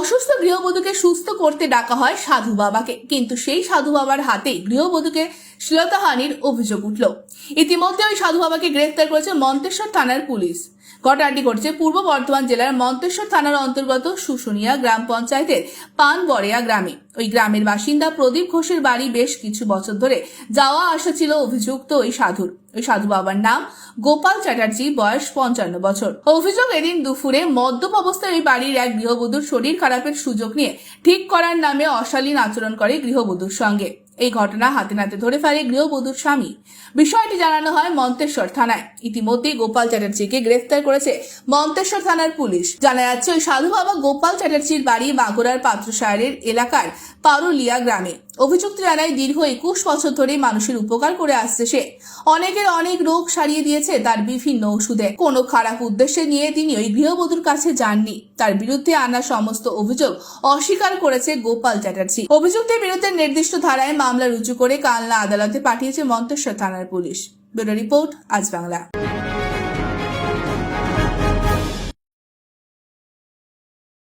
অসুস্থ গৃহবধূকে সুস্থ করতে ডাকা হয় সাধু বাবাকে। কিন্তু সেই সাধু বাবার হাতে গৃহবধূকে শ্লীলতাহানির অভিযোগ উঠল। ইতিমধ্যে ওই সাধু বাবাকে গ্রেফতার করেছে মন্তেশ্বর থানার পুলিশ। ঘটনাটি ঘটছে পূর্ব বর্ধমান জেলার মন্তেশ্বর থানার অন্তর্গত শুশুনিয়া গ্রাম পঞ্চায়েতের পানবরেয়া গ্রামে। ওই গ্রামের বাসিন্দা প্রদীপ ঘোষের বাড়ি বেশ কিছু বছর ধরে যাওয়া আসা ছিল অভিযুক্ত ওই সাধুর। ওই সাধু বাবার নাম গোপাল চ্যাটার্জি, বয়স পঞ্চান্ন বছর। অভিযোগ এদিন দুপুরে মদ্যপ অবস্থায় ওই বাড়ির এক গৃহবধূর শরীর খারাপের সুযোগ নিয়ে ঠিক করার নামে অশালীন আচরণ করে গৃহবধূর সঙ্গে। এই ঘটনা হাতে নাতে ধরে ফেলে গৃহবধূর স্বামী। বিষয়টি জানানো হয় মন্তেশ্বর থানায়। ইতিমধ্যেই গোপাল চ্যাটার্জিকে গ্রেফতার করেছে মন্তেশ্বর থানার পুলিশ। জানা যাচ্ছে, ওই সাধু বাবা গোপাল চ্যাটার্জির বাড়ি বাঁকুড়ার পাত্রসায়ের এলাকার পারুলিয়া গ্রামে। অভিযুক্ত জানায় দীর্ঘ একুশ বছর ধরে মানুষের উপকার করে আসছে সে। অনেকের অনেক রোগ সারিয়ে দিয়েছে তার বিভিন্ন ওষুধে। কোনো খারাপ উদ্দেশ্যে নিয়ে তিনি ওই গৃহবধূর কাছে যাননি। তার বিরুদ্ধে আনা সমস্ত অভিযোগ অস্বীকার করেছে গোপাল চ্যাটার্জি। অভিযুক্তের বিরুদ্ধে নির্দিষ্ট ধারায় মামলা রুজু করে কালনা আদালতে পাঠিয়েছে মন্তেশ্বর থানার পুলিশ। ব্যুরো রিপোর্ট, আজ বাংলা।